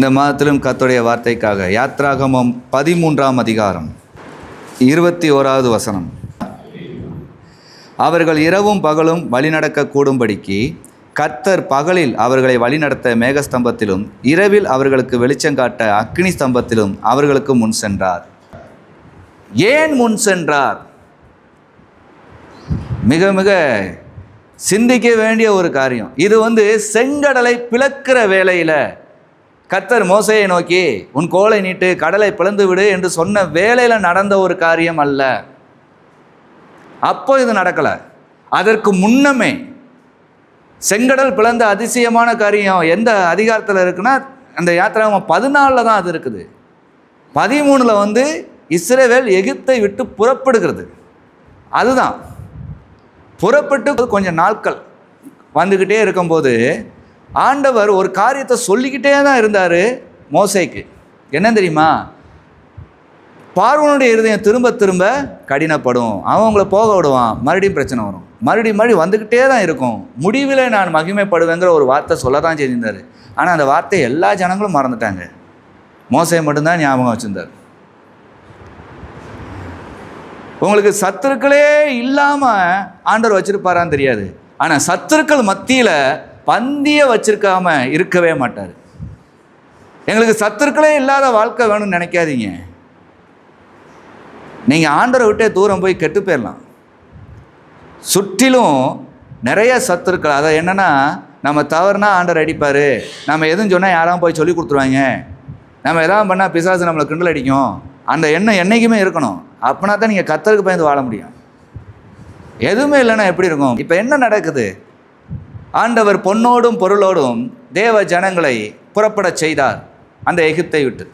இந்த மாதத்திலும் கத்துடைய வார்த்தைக்காக யாத்ராகமம் பதிமூன்றாம் அதிகாரம் இருபத்தி ஓராவது வசனம். அவர்கள் இரவும் பகலும் வழிநடக்க கூடும்படிக்கு கர்த்தர் பகலில் அவர்களை வழிநடத்த மேகஸ்தம்பத்திலும் இரவில் அவர்களுக்கு வெளிச்சம் காட்ட அக்னி ஸ்தம்பத்திலும் அவர்களுக்கு முன் சென்றார். ஏன் முன் சென்றார்? மிக மிக சிந்திக்க வேண்டிய ஒரு காரியம். இது வந்து செங்கடலை பிளக்கிற வேலையில் கர்த்தர் மோசையை நோக்கி உன் கோலை நீட்டு கடலை பிளந்து விடு என்று சொன்ன வேலையில் நடந்த ஒரு காரியம் அல்ல. அப்போ இது நடக்கலை. அதற்கு முன்னமே செங்கடல் பிளந்த அதிசயமான காரியம் எந்த அதிகாரத்தில் இருக்குன்னா அந்த யாத்திராமம் பதினாலில் தான் அது இருக்குது. பதிமூணில் வந்து இஸ்ரேவேல் எகிப்தை விட்டு புறப்படுகிறது. அதுதான். புறப்பட்டு கொஞ்சம் நாட்கள் வந்துக்கிட்டே இருக்கும்போது ஆண்டவர் ஒரு காரியத்தை சொல்லிக்கிட்டே தான் இருந்தார் மோசைக்கு. என்ன தெரியுமா? பார்வனுடைய இருதயம் திரும்ப திரும்ப கடினப்படும். அவன் உங்களை போக விடுவான். மறுபடியும் பிரச்சனை வரும். மறுபடியும் மறுபடியும் வந்துக்கிட்டே தான் இருக்கும். முடிவில் நான் மகிமைப்படுவேங்கிற ஒரு வார்த்தை சொல்ல தான் செஞ்சிருந்தார். ஆனால் அந்த வார்த்தையை எல்லா ஜனங்களும் மறந்துட்டாங்க. மோசையை மட்டும்தான் ஞாபகம் வச்சுருந்தார். உங்களுக்கு சத்துருக்களே இல்லாமல் ஆண்டவர் வச்சிருப்பாரான்னு தெரியாது. ஆனால் சத்துருக்கள் மத்தியில் பந்தியை வச்சிருக்காம இருக்கவே மாட்டார். எங்களுக்கு சத்துருக்களே இல்லாத வாழ்க்கை வேணும்னு நினைக்காதீங்க. நீங்கள் ஆண்டரை விட்டே தூரம் போய் கெட்டு போயிடலாம். சுற்றிலும் நிறைய சத்துருக்கள். அதை என்னென்னா நம்ம தவறுனா ஆண்டர் அடிப்பார். நம்ம எதுவும் சொன்னால் யாராவது போய் சொல்லி கொடுத்துருவாங்க. நம்ம எதாவது பண்ணால் பிசாசு நம்மளை கிண்டல் அடிக்கும். அந்த எண்ணம் என்றைக்குமே இருக்கணும். அப்படின்னா தான் நீங்கள் கத்தருக்கு பயந்து வாழ முடியும். எதுவுமே இல்லைன்னா எப்படி இருக்கும்? இப்போ என்ன நடக்குது? ஆண்டவர் பொன்னோடும் பொருளோடும் தேவ ஜனங்களை புறப்படச் செய்தார். அந்த எகிப்தை விட்டு.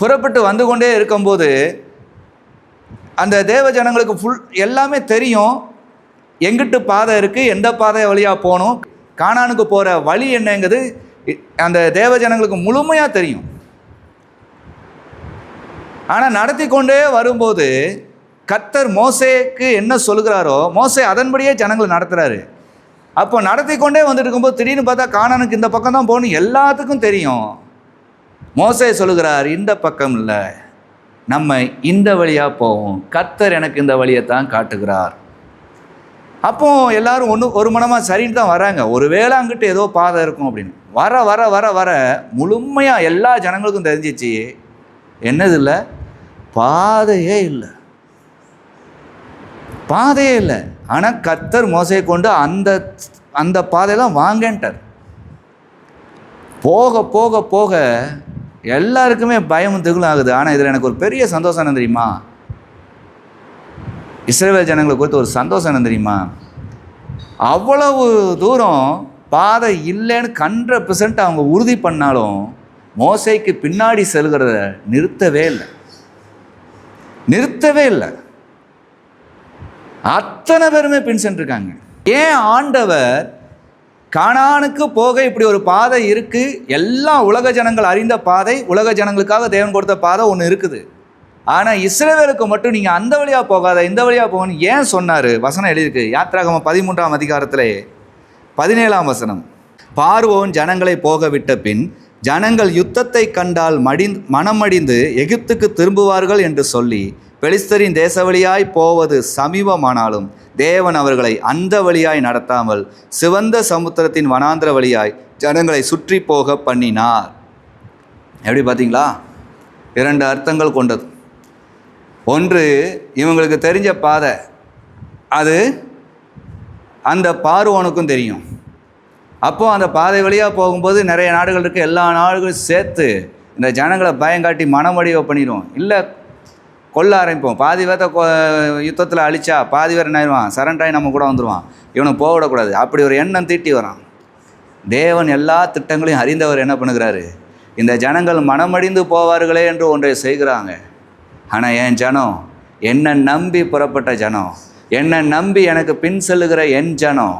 புறப்பட்டு வந்து கொண்டே இருக்கும்போது அந்த தேவ ஜனங்களுக்கு ஃபுல் எல்லாமே தெரியும். எங்கிட்டு பாதை இருக்குது எந்த பாதை வழியாக போகணும் காணானுக்கு போகிற வழி என்னங்கிறது அந்த தேவ ஜனங்களுக்கு முழுமையாக தெரியும். ஆனால் நடத்தி கொண்டே வரும்போது கத்தர் மோசேக்கு என்ன சொல்கிறாரோ மோசே அதன்படியே ஜனங்களை நடத்துகிறாரு அப்போ நடத்தி கொண்டே வந்துட்டு இருக்கும்போது திடீர்னு பார்த்தா காணனுக்கு இந்த பக்கம் தான் போகணும். எல்லாத்துக்கும் தெரியும். மோசே சொல்லுகிறார் இந்த பக்கம் இல்லை. நம்ம இந்த வழியாக போவோம். கர்த்தர் எனக்கு இந்த வழியை தான் காட்டுகிறார். அப்போ எல்லாரும் ஒன்று ஒரு மனமாக சரின்னு தான் வராங்க. ஒருவேளை அங்கிட்டு ஏதோ பாதை இருக்கும் அப்படின்னு. வர வர வர வர முழுமையாக எல்லா ஜனங்களுக்கும் தெரிஞ்சிச்சு. என்னது இல்லை? பாதையே இல்லை. பாதையே இல்லை. ஆனால் கர்த்தர் மோசையை கொண்டு அந்த அந்த பாதையெல்லாம் வாங்கன்ட்டார். போக போக போக எல்லாருக்குமே பயமும் திகிலும் ஆகுது. ஆனால் இதில் எனக்கு ஒரு பெரிய சந்தோஷம் என்ன தெரியுமா? இஸ்ரேல் ஜனங்களை குறித்து ஒரு சந்தோஷம் என்ன தெரியுமா? அவ்வளவு தூரம் பாதை இல்லைன்னு கண்ட்ர பெர்சன்ட் அவங்க உறுதி பண்ணாலும் மோசைக்கு பின்னாடி செல்கிறத நிறுத்தவே இல்லை. நிறுத்தவே இல்லை. அத்தனை பேருமே பின் சென்றிருக்காங்க. ஏன் ஆண்டவர் காணானுக்கு போக இப்படி ஒரு பாதை இருக்குது எல்லா உலக ஜனங்கள் அறிந்த பாதை உலக ஜனங்களுக்காக தேவன் கொடுத்த பாதை ஒன்று இருக்குது. ஆனால் இஸ்ரேவேலுக்கு மட்டும் நீங்கள் அந்த வழியாக போகாத இந்த வழியாக போகணும்னு ஏன் சொன்னார்? வசனம் எழுதியிருக்கு. யாத்ராகம பதிமூன்றாம் அதிகாரத்திலே பதினேழாம் வசனம். பார்வோன் ஜனங்களை போக விட்ட பின் ஜனங்கள் யுத்தத்தை கண்டால் மடி மனமடிந்து எகிப்துக்கு திரும்புவார்கள் என்று சொல்லி பெலிஸ்தரின் தேச வழியாய் போவது சமீபமானாலும் தேவன் அவர்களை அந்த வழியாய் நடத்தாமல் சிவந்த சமுத்திரத்தின் வனாந்திர வழியாய் ஜனங்களை சுற்றி போக பண்ணினார். எப்படி பார்த்தீங்களா? இரண்டு அர்த்தங்கள் கொண்டது. ஒன்று இவங்களுக்கு தெரிஞ்ச பாதை. அது அந்த பார்வோனுக்கும் தெரியும். அப்போது அந்த பாதை வழியாக போகும்போது நிறைய நாடுகள் இருக்குது எல்லா நாடுகளும் சேர்த்து இந்த ஜனங்களை பயங்காட்டி மனமடிவை பண்ணிடும் இல்லை கொல்ல ஆரம்பிப்போம் பாதி பேர்த்த கொ யுத்தத்தில் அழிச்சா பாதி பேர் என்ன ஆயிடுவான் சரண்டாகி நம்ம கூட வந்துடுவான் இவனுக்கு போக விடக்கூடாது அப்படி ஒரு எண்ணம் தீட்டி வரான். தேவன் எல்லா திட்டங்களையும் அறிந்தவர் என்ன பண்ணுகிறாரு? இந்த ஜனங்கள் மனமடிந்து போவார்களே என்று ஒன்றை செய்கிறாங்க. ஆனால் என் ஜனம்? என்னை நம்பி புறப்பட்ட ஜனம். என்னை நம்பி எனக்கு பின் செல்லுகிற என் ஜனம்.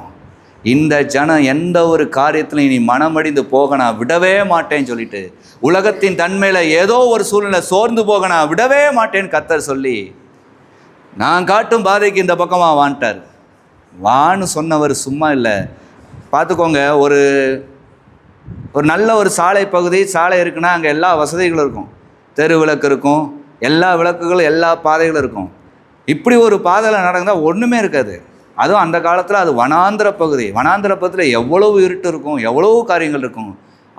இந்த ஜனம் எந்த ஒரு காரியத்திலும் இனி மனமடிந்து போக நான் விடவே மாட்டேன்னு சொல்லிட்டு உலகத்தின் தன்மையில் ஏதோ ஒரு சூழ்நிலை சோர்ந்து போக நான் விடவே மாட்டேன்னு கத்தர் சொல்லி நான் காட்டும் பாதைக்கு இந்த பக்கமாக வான்ட்டார். வான்னு சொன்னவர் சும்மா இல்லை. பார்த்துக்கோங்க ஒரு ஒரு நல்ல ஒரு சாலை பகுதி சாலை இருக்குன்னா அங்கே எல்லா வசதிகளும் இருக்கும். தெரு விளக்கு இருக்கும் எல்லா விளக்குகளும் எல்லா பாதைகளும் இருக்கும். இப்படி ஒரு பாதையில் நடந்தால் ஒன்றுமே இருக்காது. அதுவும் அந்த காலத்தில் அது வனாந்திர பகுதி. வனாந்திர பகுதியில் எவ்வளவு இருட்டு இருக்கும் எவ்வளவு காரியங்கள் இருக்கும்.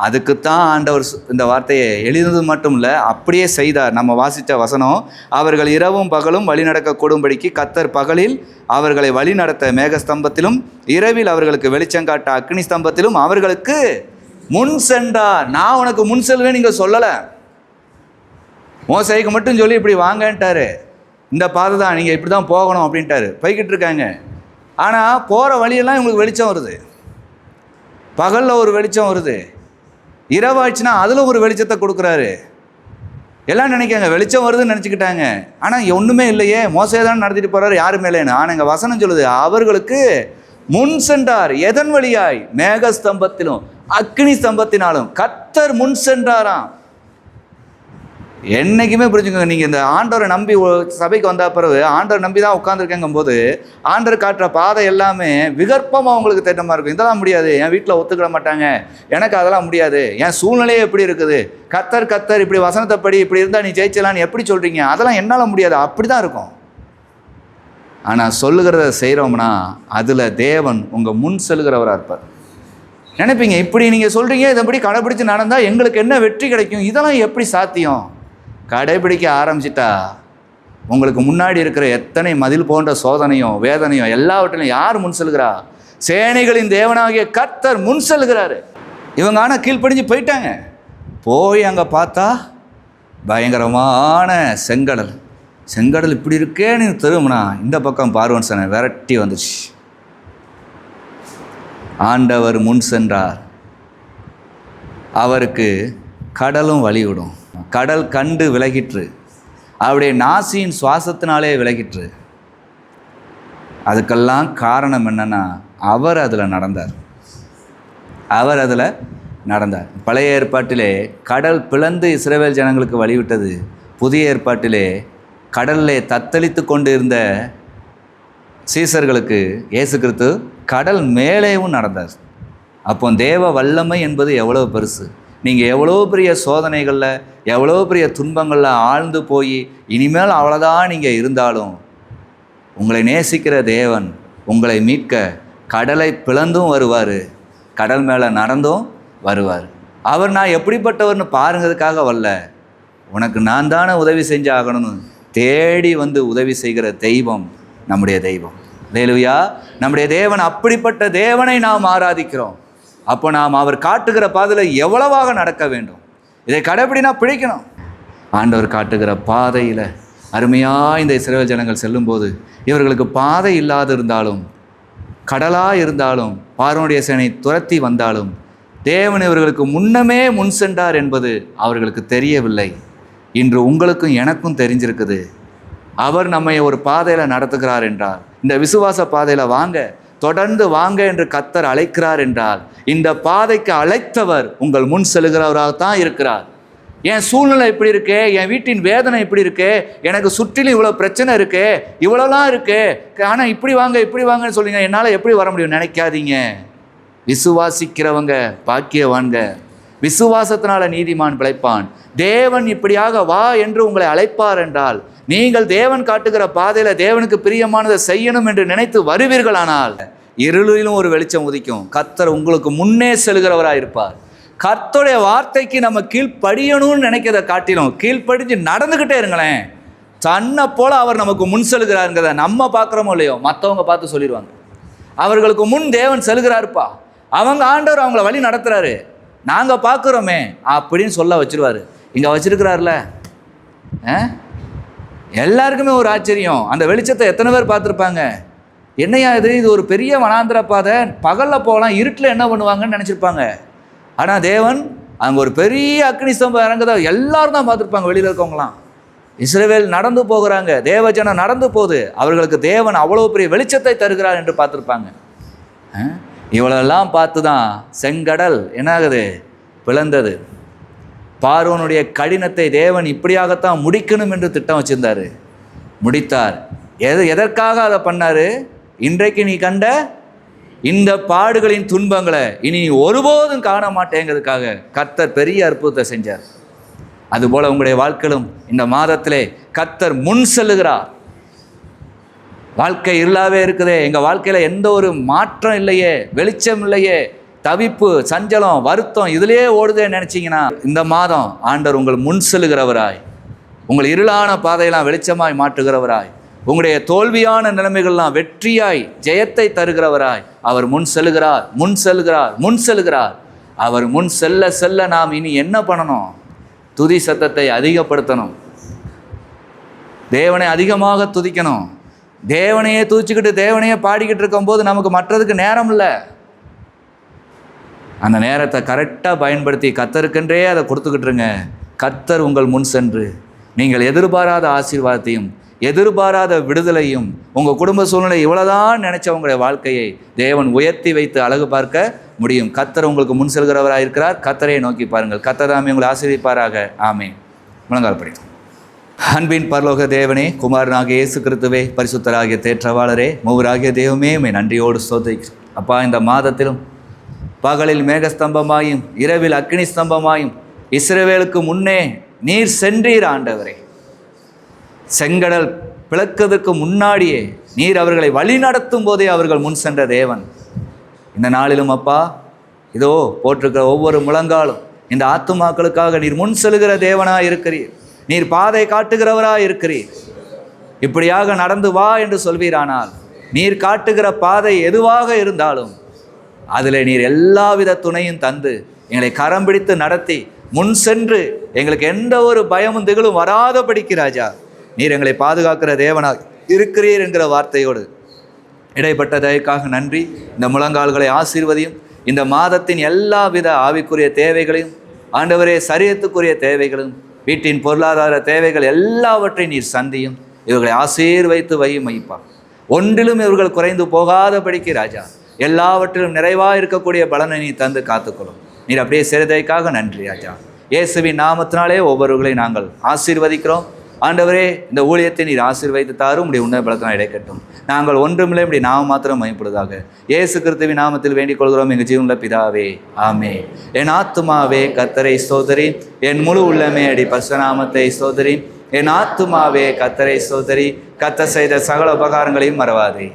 அதுக்குத்தான் ஆண்டவர் இந்த வார்த்தையை எழுதுனது மட்டும் இல்லை அப்படியே செய்தார். நம்ம வாசித்த வசனம் அவர்கள் இரவும் பகலும் வழிநடக்க கூடும்படிக்கு கத்தர் பகலில் அவர்களை வழிநடத்த மேகஸ்தம்பத்திலும் இரவில் அவர்களுக்கு வெளிச்சங்காட்ட அக்னி ஸ்தம்பத்திலும் அவர்களுக்கு முன் சென்றார். நான் உனக்கு முன் செல்வேன் நீங்கள் சொல்லலை. மோசைக்கு மட்டும் சொல்லி இப்படி வாங்கன்ட்டாரு. இந்த பாதை தான் நீங்கள் இப்படி தான் போகணும் அப்படின்ட்டாரு. போய்கிட்டு இருக்காங்க. ஆனால் போகிற வழியெல்லாம் இவங்களுக்கு வெளிச்சம் வருது. பகலில் ஒரு வெளிச்சம் வருது. இரவாச்சுன்னா அதில் ஒரு வெளிச்சத்தை கொடுக்குறாரு. எல்லாம் நினைக்காங்க வெளிச்சம் வருதுன்னு நினச்சிக்கிட்டாங்க. ஆனால் ஒன்றுமே இல்லையே மோசையை தான் நடத்திட்டு போகிறாரு யாரு மேலேன்னு. ஆனால் எங்கள் வசனம் சொல்லுது அவர்களுக்கு முன் சென்றார். எதன் வழியாய்? மேக ஸ்தம்பத்திலும் அக்னி ஸ்தம்பத்தினாலும். கத்தர் முன் சென்றாராம். என்னைக்குமே புரிஞ்சுக்கோங்க நீங்கள் இந்த ஆண்டவரை நம்பி சபைக்கு வந்த பிறகு ஆண்டவரை நம்பி தான் உட்காந்துருக்கேங்கும் போது ஆண்டவர் காட்டுற பாதை எல்லாமே விகற்பமாக உங்களுக்கு திட்டமாக இருக்கும். இதெல்லாம் முடியாது. என் வீட்டில் ஒத்துக்கிட மாட்டாங்க. எனக்கு அதெல்லாம் முடியாது. என் சூழ்நிலையே எப்படி இருக்குது. கத்தர் கத்தர் இப்படி வசனத்தை படி இப்படி இருந்தால் நீ ஜெயிச்சலான்னு எப்படி சொல்கிறீங்க அதெல்லாம் என்னால் முடியாது. அப்படி தான் இருக்கும். ஆனால் சொல்லுகிறத செய்கிறோம்னா அதில் தேவன் உங்கள் முன் செல்கிறவராக இருப்பார். நினைப்பீங்க இப்படி நீங்கள் சொல்கிறீங்க இதப்படி கடைப்பிடிச்சு நடந்தால் எங்களுக்கு என்ன வெற்றி கிடைக்கும்? இதெல்லாம் எப்படி சாத்தியம்? கடைபிடிக்க ஆரம்பிச்சிட்டா உங்களுக்கு முன்னாடி இருக்கிற எத்தனை மதில் போன்ற சோதனையும் வேதனையும் எல்லாவற்றிலும் யார் முன் செல்கிறா? சேனைகளின் தேவனாகிய கர்த்தர் முன் செல்கிறாரு. இவங்க ஆனால் கீழ்ப்படிஞ்சு போயிட்டாங்க. போய் அங்கே பார்த்தா பயங்கரமான செங்கடல். செங்கடல் இப்படி இருக்கேன்னு திரும்பினா இந்த பக்கம் பார்வன் சனை விரட்டி வந்துச்சு ஆண்டவர் முன் சென்றார். அவருக்கு கடலும் வழிவிடும். கடல் கண்டு விலகிற்று. அவருடைய நாசியின் சுவாசத்தினாலே விலகிற்று. அதுக்கெல்லாம் காரணம் என்னன்னா அவர் அதில் நடந்தார். அவர் அதில் நடந்தார். பழைய ஏற்பாட்டிலே கடல் பிளந்து இஸ்ரவேல் ஜனங்களுக்கு வழிவிட்டது. புதிய ஏற்பாட்டிலே கடலிலே தத்தளித்து கொண்டு இருந்த சீசர்களுக்கு இயேசு கிறிஸ்து கடல் மேலேயும் நடந்தார். அப்போ தேவ வல்லமை என்பது எவ்வளோ பெருசு. நீங்கள் எவ்வளோ பெரிய சோதனைகளில் எவ்வளோ பெரிய துன்பங்களில் ஆழ்ந்து போய் இனிமேல் அவ்வளோதான் நீங்கள் இருந்தாலும் உங்களை நேசிக்கிற தேவன் உங்களை மீட்க கடலை பிளந்தும் வருவார். கடல் மேலே நடந்தும் வருவார். அவர் நான் எப்படிப்பட்டவர்னு பாருங்கிறதுக்காக வரல உனக்கு நான் தானே உதவி செஞ்சாகணும்னு தேடி வந்து உதவி செய்கிற தெய்வம் நம்முடைய தெய்வம். லேலுயா நம்முடைய தேவன் அப்படிப்பட்ட தேவனை நாம் ஆராதிக்கிறோம். அப்போ நாம் அவர் காட்டுகிற பாதையில் எவ்வளவாக நடக்க வேண்டும்? இதை கடைப்பிடினா பிழைக்கணும் ஆண்டவர் காட்டுகிற பாதையில் அருமையாக இந்த இஸ்ரவேல் ஜனங்கள் செல்லும்போது இவர்களுக்கு பாதை இல்லாது இருந்தாலும் கடலாக இருந்தாலும் பார்வனுடைய சேனை துரத்தி வந்தாலும் தேவன் இவர்களுக்கு முன்னமே முன் சென்றார் என்பது அவர்களுக்கு தெரியவில்லை. இன்று உங்களுக்கும் எனக்கும் தெரிஞ்சிருக்குது. அவர் நம்மை ஒரு பாதையில் நடத்துகிறார் என்றார். இந்த விசுவாச பாதையில் வாங்க தொடர்ந்து வாங்க என்று கத்தர் அழைக்கிறார் என்றால் இந்த பாதைக்கு அழைத்தவர் உங்கள் முன் செல்கிறவராகத்தான் இருக்கிறார். என் சூழ்நிலை இப்படி இருக்கே என் வீட்டின் வேதனை இப்படி இருக்கே எனக்கு சுற்றிலும் இவ்வளோ பிரச்சனை இருக்கே இவ்வளோலாம் இருக்கே ஆனால் இப்படி வாங்க இப்படி வாங்கன்னு சொல்லுங்க என்னால் எப்படி வர முடியும் நினைக்காதீங்க. விசுவாசிக்கிறவங்க பாக்கியவான்க. விசுவாசத்தினால நீதிமான் பிழைப்பான். தேவன் இப்படியாக வா என்று உங்களை அழைப்பார் என்றால் நீங்கள் தேவன் காட்டுகிற பாதையில் தேவனுக்கு பிரியமானதை செய்யணும் என்று நினைத்து வருவீர்களானால் இருளிலும் ஒரு வெளிச்சம் உதிக்கும். கர்த்தர் உங்களுக்கு முன்னே செல்கிறவராக இருப்பார் கர்த்தருடைய வார்த்தைக்கு நம்ம கீழ்ப்படியணும்னு நினைக்கிறத காட்டிலும் கீழ்ப்படிஞ்சு நடந்துக்கிட்டே இருங்களேன். தன்னை போல் அவர் நமக்கு முன் செல்கிறாருங்கிறத நம்ம பார்க்குறோமோ இல்லையோ மற்றவங்க பார்த்து சொல்லிடுவாங்க. அவர்களுக்கு முன் தேவன் செல்கிறாருப்பா. அவங்க ஆண்டவர் அவங்கள வழி நடத்துகிறாரு நாங்கள் பார்க்குறோமே அப்படின்னு சொல்ல வச்சிருவாரு. இங்கே வச்சிருக்கிறாருல? ஆ? எல்லாருக்குமே ஒரு ஆச்சரியம். அந்த வெளிச்சத்தை எத்தனை பேர் பார்த்துருப்பாங்க? என்னையா இது? இது ஒரு பெரிய வனாந்திர பாதை. பகலில் போகலாம் இருட்டில் என்ன பண்ணுவாங்கன்னு நினச்சிருப்பாங்க. ஆனால் தேவன் அங்கே ஒரு பெரிய அக்னி ஸ்தம்பம் இறங்குதா? எல்லாரும் தான் பார்த்துருப்பாங்க வெளியில் இருக்கவங்களாம் இஸ்ரேவேல் நடந்து போகிறாங்க. தேவஜனம் நடந்து போகுது. அவர்களுக்கு தேவன் அவ்வளோ பெரிய வெளிச்சத்தை தருகிறார் என்று பார்த்துருப்பாங்க. ஆ? இவ்வளோலாம் பார்த்து தான் செங்கடல் என்னாகுது? பிளந்தது. பார்வனுடைய கடினத்தை தேவன் இப்படியாகத்தான் முடிக்கணும் என்று திட்டம் வச்சுருந்தார். முடித்தார். எது எதற்காக அதை பண்ணார்? இன்றைக்கு நீ கண்ட இந்த பாடுகளின் துன்பங்களை இனி ஒருபோதும் காண மாட்டேங்கிறதுக்காக கர்த்தர் பெரிய அற்புதத்தை செஞ்சார். அதுபோல் உங்களுடைய வாழ்க்கையிலும் இந்த மாதத்திலே கர்த்தர் முன் செல்லுகிறார். வாழ்க்கை இருளாவே இருக்குதே. எங்கள் வாழ்க்கையில் எந்த ஒரு மாற்றம் இல்லையே வெளிச்சம் இல்லையே தவிப்பு சஞ்சலம் வருத்தம் இதிலேயே ஓடுதே நினச்சிங்கன்னா இந்த மாதம் ஆண்டவர் உங்கள் முன் செல்லுகிறவராய் உங்கள் இருளான பாதையெல்லாம் வெளிச்சமாய் மாற்றுகிறவராய் உங்களுடைய தோல்வியான நிலைமைகள்லாம் வெற்றியாய் ஜெயத்தை தருகிறவராய் அவர் முன் செல்கிறார் முன் செல்கிறார் முன் செல்கிறார். அவர் முன் செல்ல செல்ல நாம் இனி என்ன பண்ணணும்? துதி சத்தத்தை அதிகப்படுத்தணும். தேவனை அதிகமாக துதிக்கணும். தேவனையே துதிச்சுக்கிட்டு தேவனையே பாடிக்கிட்டு இருக்கும்போது நமக்கு மற்றதுக்கு நேரம் இல்லை அந்த நேரத்தை கரெக்டாக பயன்படுத்தி கத்தருக்கென்றே அதை கொடுத்துக்கிட்டுருங்க. கத்தர் உங்கள் முன் சென்று நீங்கள் எதிர்பாராத ஆசீர்வாதத்தையும் எதிர்பாராத விடுதலையும் உங்கள் குடும்ப சூழ்நிலை இவ்வளோதான் நினச்சவங்களுடைய வாழ்க்கையை தேவன் உயர்த்தி வைத்து அழகு பார்க்க முடியும். கத்தர் உங்களுக்கு முன் செல்கிறவராக இருக்கிறார் கத்தரை நோக்கி பாருங்கள். கத்தர் ஆமே உங்களை ஆசிரியப்பாராக ஆமே முழங்கால் படிக்கும் அன்பின் பரலோக தேவனே குமாரனாகிய இயேசு கிறித்துவே பரிசுத்தராகிய தேற்றவாளரே மூவராகிய தெய்வமே மே நன்றியோடு சோதிக்கிறேன் அப்பா இந்த மாதத்திலும் பகலில் மேகஸ்தம்பமாயும் இரவில் அக்னி ஸ்தம்பமாயும் இஸ்ரவேலுக்கு முன்னே நீர் சென்றீர் ஆண்டவரே. செங்கடல் பிளக்கிறதுக்கு முன்னாடியே நீர் அவர்களை வழி நடத்தும் போதே அவர்கள் முன் சென்ற தேவன். இந்த நாளிலும் அப்பா இதோ போட்டிருக்கிற ஒவ்வொரு முழங்காலும் இந்த ஆத்துமாக்களுக்காக நீர் முன் செல்கிற தேவனாக இருக்கிறீர். நீர் பாதை காட்டுகிறவராக இருக்கிறீர். இப்படியாக நடந்து வா என்று சொல்வீரானால் நீர் காட்டுகிற பாதை எதுவாக இருந்தாலும் அதில் நீர் எல்லாவித துணையும் தந்து எங்களை கரம் பிடித்து நடத்தி முன் சென்று எங்களுக்கு எந்த ஒரு பயமும் திகழும் வராத படிக்கிறாஜா நீர் எங்களை பாதுகாக்கிற தேவனாக இருக்கிறீர் என்கிற வார்த்தையோடு இடைப்பட்ட தயக்காக நன்றி. இந்த முழங்கால்களை ஆசீர்வதியும். இந்த மாதத்தின் எல்லா வித ஆவிக்குரிய தேவைகளையும் ஆண்டவரே சரியத்துக்குரிய தேவைகளும் வீட்டின் பொருளாதார தேவைகள் எல்லாவற்றையும் நீர் சந்தியும். இவர்களை ஆசீர்வைத்து வையும் வைப்பா ஒன்றிலும் இவர்கள் குறைந்து போகாதபடிக்கு ராஜா எல்லாவற்றிலும் நிறைவாக இருக்கக்கூடிய பலனை நீ தந்து காத்துக்கொள்ளும். நீர் அப்படியே சிறுதைக்காக நன்றி ராஜா. இயேசுவின் நாமத்தினாலே ஒவ்வொருவர்களை நாங்கள் ஆசீர்வதிக்கிறோம். ஆண்டவரே இந்த ஊழியத்தை நீர் ஆசீர்வைத்து தாரும். உடைய உன்னத பலத்தினால் இடைக்கட்டும். நாங்கள் ஒன்றுமில்லை இப்படி நாம மாத்திரம் மயப்படுவதாக இயேசு கிறிஸ்துவின் நாமத்தில் வேண்டிக் கொள்கிறோம் எங்கள் ஜீவனில் பிதாவே. ஆமே என் ஆத்துமாவே கத்தரை சோதரி என் முழு உள்ளமே அடி பசுநாமத்தை சோதரி என் ஆத்துமாவே கத்தரை சோதரி கத்த செய்த சகல உபகாரங்களையும் மறவாதே.